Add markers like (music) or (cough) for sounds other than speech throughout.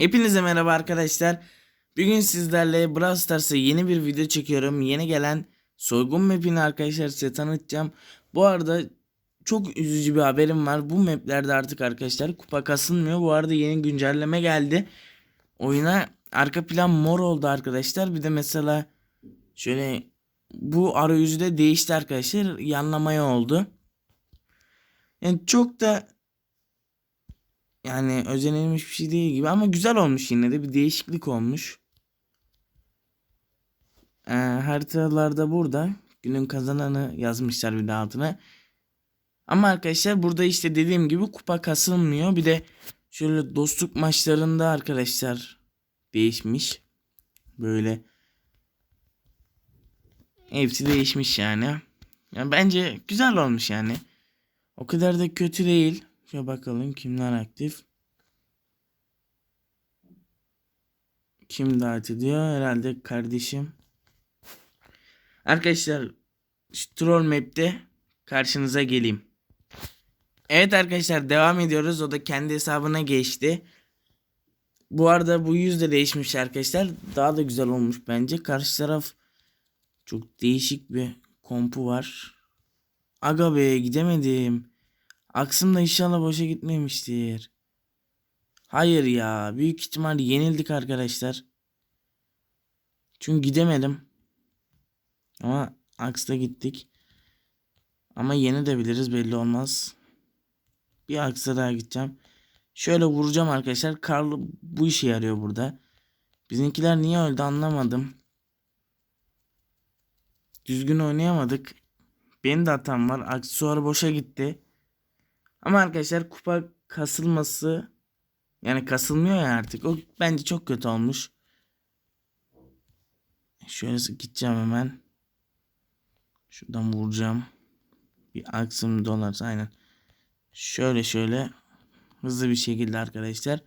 Hepinize merhaba arkadaşlar. Bugün sizlerle Brawl Stars'a yeni bir video çekiyorum. Yeni gelen soygun map'ini arkadaşlar size tanıtacağım. Bu arada çok üzücü bir haberim var. Bu maplerde artık arkadaşlar kupa kasılmıyor. Bu arada yeni güncelleme geldi. Oyuna arka plan mor oldu arkadaşlar. Bir de mesela şöyle bu arayüzü de değişti arkadaşlar. Yanlamaya oldu. Yani çok da yani özenilmiş bir şey değil gibi ama güzel olmuş yine de bir değişiklik olmuş. Ee, haritalarda burada günün kazananı yazmışlar bir de altına. Ama arkadaşlar burada işte dediğim gibi kupa kasılmıyor. Bir de şöyle dostluk maçlarında arkadaşlar değişmiş. Böyle hepsi değişmiş yani. yani bence güzel olmuş yani. O kadar da kötü değil. Şöyle bakalım kimler aktif. Kim davet ediyor? Herhalde kardeşim. Arkadaşlar Troll Map'te karşınıza geleyim. Evet arkadaşlar devam ediyoruz. O da kendi hesabına geçti. Bu arada bu yüz de değişmiş arkadaşlar. Daha da güzel olmuş bence. Karşı taraf çok değişik bir kompu var. Aga be gidemedim. Aksım da inşallah boşa gitmemiştir. Hayır ya. Büyük ihtimal yenildik arkadaşlar. Çünkü gidemedim. Ama aksla gittik. Ama yeni de biliriz belli olmaz. Bir aksa daha gideceğim. Şöyle vuracağım arkadaşlar. Karlı bu işe yarıyor burada. Bizimkiler niye öldü anlamadım. Düzgün oynayamadık. Benim de hatam var. Aksesuar boşa gitti. Ama arkadaşlar kupa kasılması yani kasılmıyor ya artık. O bence çok kötü olmuş. Şöyle gideceğim hemen. Şuradan vuracağım. Bir aksım dolarsa aynen. Şöyle şöyle hızlı bir şekilde arkadaşlar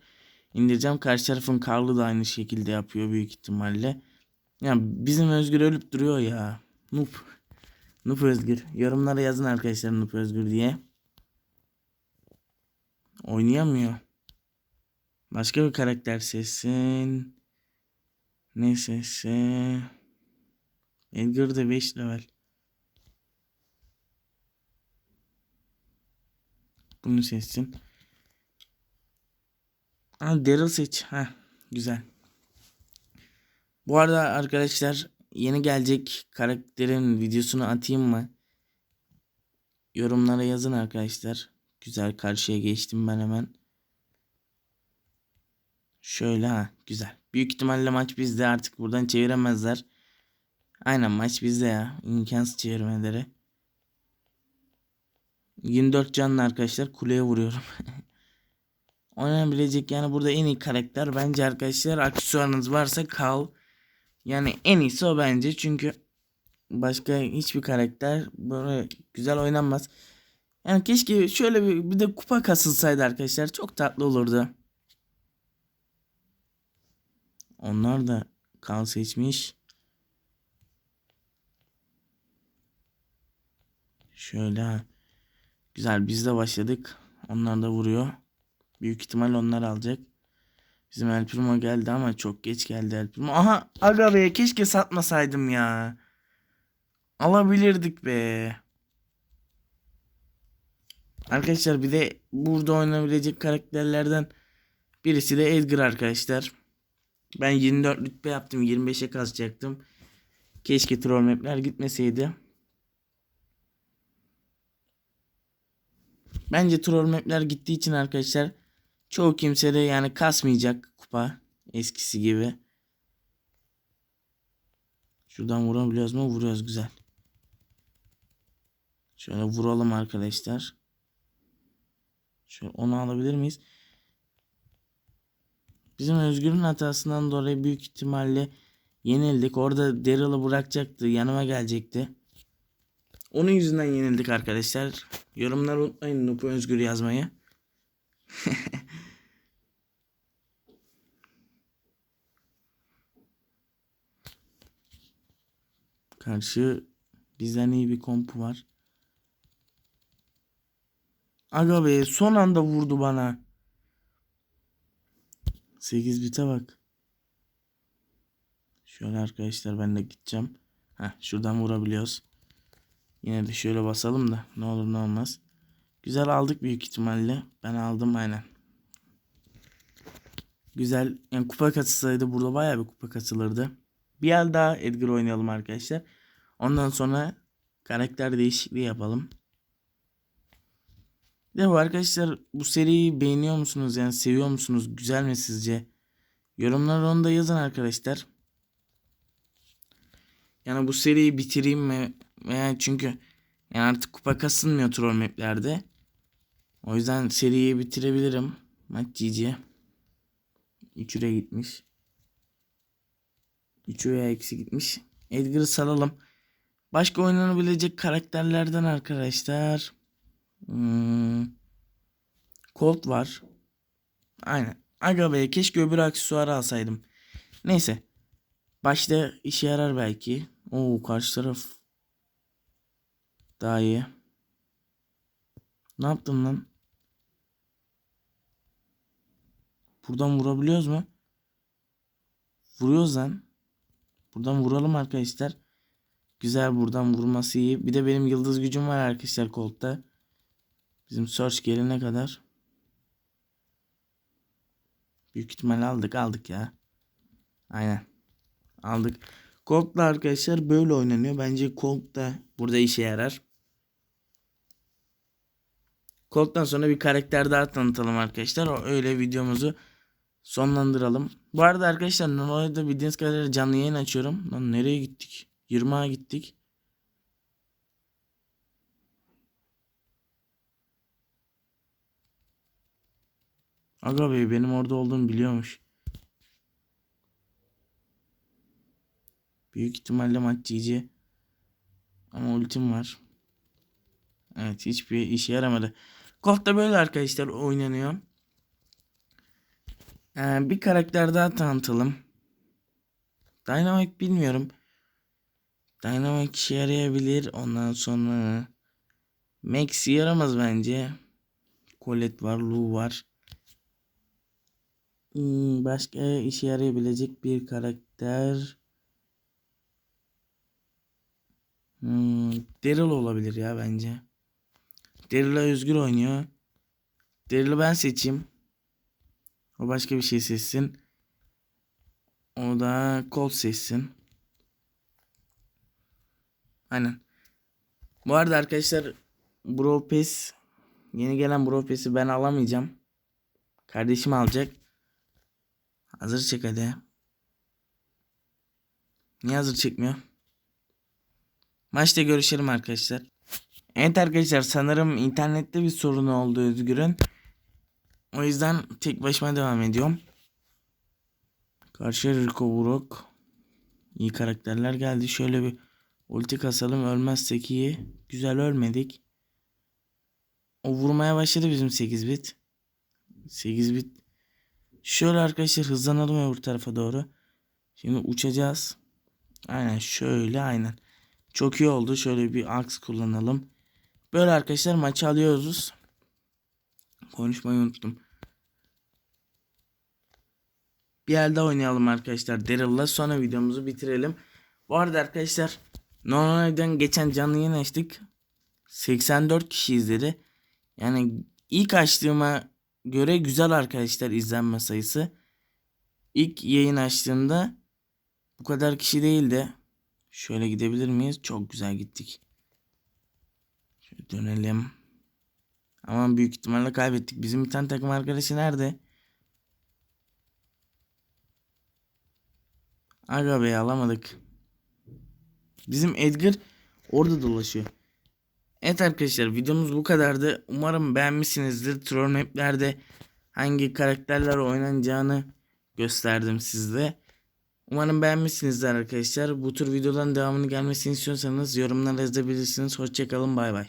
indireceğim. Karşı tarafın karlı da aynı şekilde yapıyor büyük ihtimalle. Ya bizim Özgür ölüp duruyor ya. Noob. Noob Özgür. Yorumlara yazın arkadaşlar Noob Özgür diye. Oynayamıyor. Başka bir karakter seçsin. Ne sesi? Edgar da 5 level. Bunu seçsin. Ha Daryl seç. Ha güzel. Bu arada arkadaşlar yeni gelecek karakterin videosunu atayım mı? Yorumlara yazın arkadaşlar. Güzel karşıya geçtim ben hemen. Şöyle ha güzel. Büyük ihtimalle maç bizde artık buradan çeviremezler. Aynen maç bizde ya. İmkansız çevirmeleri. 24 canlı arkadaşlar kuleye vuruyorum. (laughs) Oynanabilecek yani burada en iyi karakter bence arkadaşlar aksesuarınız varsa kal. Yani en iyisi o bence çünkü başka hiçbir karakter böyle güzel oynanmaz. Yani keşke şöyle bir, bir de kupa kasılsaydı arkadaşlar çok tatlı olurdu. Onlar da kal seçmiş. Şöyle. Güzel biz de başladık. Onlar da vuruyor. Büyük ihtimal onlar alacak. Bizim El Primo geldi ama çok geç geldi El Primo. Aha aga be keşke satmasaydım ya. Alabilirdik be. Arkadaşlar bir de burada oynayabilecek karakterlerden birisi de Edgar arkadaşlar. Ben 24 rütbe yaptım. 25'e kazacaktım. Keşke troll mapler gitmeseydi. Bence troll mapler gittiği için arkadaşlar çoğu kimse de yani kasmayacak kupa eskisi gibi. Şuradan vurabiliyoruz mu? Vuruyoruz güzel. Şöyle vuralım arkadaşlar. Şöyle onu alabilir miyiz? Bizim Özgür'ün hatasından dolayı büyük ihtimalle yenildik. Orada Daryl'ı bırakacaktı. Yanıma gelecekti. Onun yüzünden yenildik arkadaşlar. Yorumları unutmayın Nupu Özgür yazmayı. (laughs) Karşı bizden iyi bir kompu var. Aga be son anda vurdu bana. 8 bite bak. Şöyle arkadaşlar ben de gideceğim. Heh, şuradan vurabiliyoruz. Yine de şöyle basalım da ne olur ne olmaz. Güzel aldık büyük ihtimalle. Ben aldım aynen. Güzel. Yani kupa katılsaydı burada bayağı bir kupa katılırdı. Bir el daha Edgar oynayalım arkadaşlar. Ondan sonra karakter değişikliği yapalım. De bu arkadaşlar bu seriyi beğeniyor musunuz? Yani seviyor musunuz? Güzel mi sizce? Yorumlara onu da yazın arkadaşlar. Yani bu seriyi bitireyim mi? Veya çünkü yani artık kupa kasılmıyor troll maplerde. O yüzden seriyi bitirebilirim. Maç GG. 3 liraya gitmiş. 3 liraya eksi gitmiş. Edgar'ı salalım. Başka oynanabilecek karakterlerden arkadaşlar. Hmm. Colt var. Aynen. Aga be keşke öbür aksesuarı alsaydım. Neyse. Başta işe yarar belki. Oo karşı taraf daha iyi. Ne yaptın lan? Buradan vurabiliyoruz mu? Vuruyoruz lan. Buradan vuralım arkadaşlar. Güzel buradan vurması iyi. Bir de benim yıldız gücüm var arkadaşlar Colt'ta. Bizim search gelene kadar. Büyük ihtimal aldık aldık ya. Aynen. Aldık. Colt'la arkadaşlar böyle oynanıyor. Bence Colt da burada işe yarar. Colt'tan sonra bir karakter daha tanıtalım arkadaşlar. Öyle videomuzu sonlandıralım. Bu arada arkadaşlar normalde bildiğiniz kadarıyla canlı yayın açıyorum. Lan nereye gittik? 20'a gittik. Aga bey benim orada olduğumu biliyormuş. Büyük ihtimalle maç GG. Ama ultim var. Evet hiçbir işe yaramadı. Kolt'ta böyle arkadaşlar oynanıyor. Ee, bir karakter daha tanıtalım. Dynamic bilmiyorum. Dynamic işe yarayabilir. Ondan sonra Max yaramaz bence. Colette var, Lu var. Hmm, başka işe yarayabilecek bir karakter. Hmm, Daryl olabilir ya bence. Daryl'a Özgür oynuyor. Daryl'ı ben seçeyim. O başka bir şey seçsin. O da Colt seçsin. Aynen. Bu arada arkadaşlar Bro Pass yeni gelen Bro Pass'i ben alamayacağım. Kardeşim alacak. Hazır çek hadi. Niye hazır çekmiyor? Maçta görüşelim arkadaşlar. Evet arkadaşlar sanırım internette bir sorun oldu Özgür'ün. O yüzden tek başıma devam ediyorum. Karşıya Rico Burok. İyi karakterler geldi. Şöyle bir ulti kasalım. Ölmezsek iyi. Güzel ölmedik. O vurmaya başladı bizim 8 bit. 8 bit. Şöyle arkadaşlar hızlanalım öbür tarafa doğru. Şimdi uçacağız. Aynen şöyle aynen. Çok iyi oldu. Şöyle bir aks kullanalım. Böyle arkadaşlar maçı alıyoruz. Konuşmayı unuttum. Bir elde oynayalım arkadaşlar Daryl'la. Sonra videomuzu bitirelim. Bu arada arkadaşlar normalden geçen canlı yayın açtık. 84 kişi izledi. Yani ilk açtığıma göre güzel arkadaşlar izlenme sayısı. İlk yayın açtığımda bu kadar kişi değildi. Şöyle gidebilir miyiz? Çok güzel gittik. Şöyle dönelim. Ama büyük ihtimalle kaybettik. Bizim bir tane takım arkadaşı nerede? Aga be alamadık. Bizim Edgar orada dolaşıyor. Evet arkadaşlar videomuz bu kadardı. Umarım beğenmişsinizdir. Troll maplerde hangi karakterler oynanacağını gösterdim sizde. Umarım beğenmişsinizdir arkadaşlar. Bu tür videoların devamını gelmesini istiyorsanız yorumlara yazabilirsiniz. Hoşçakalın bay bay.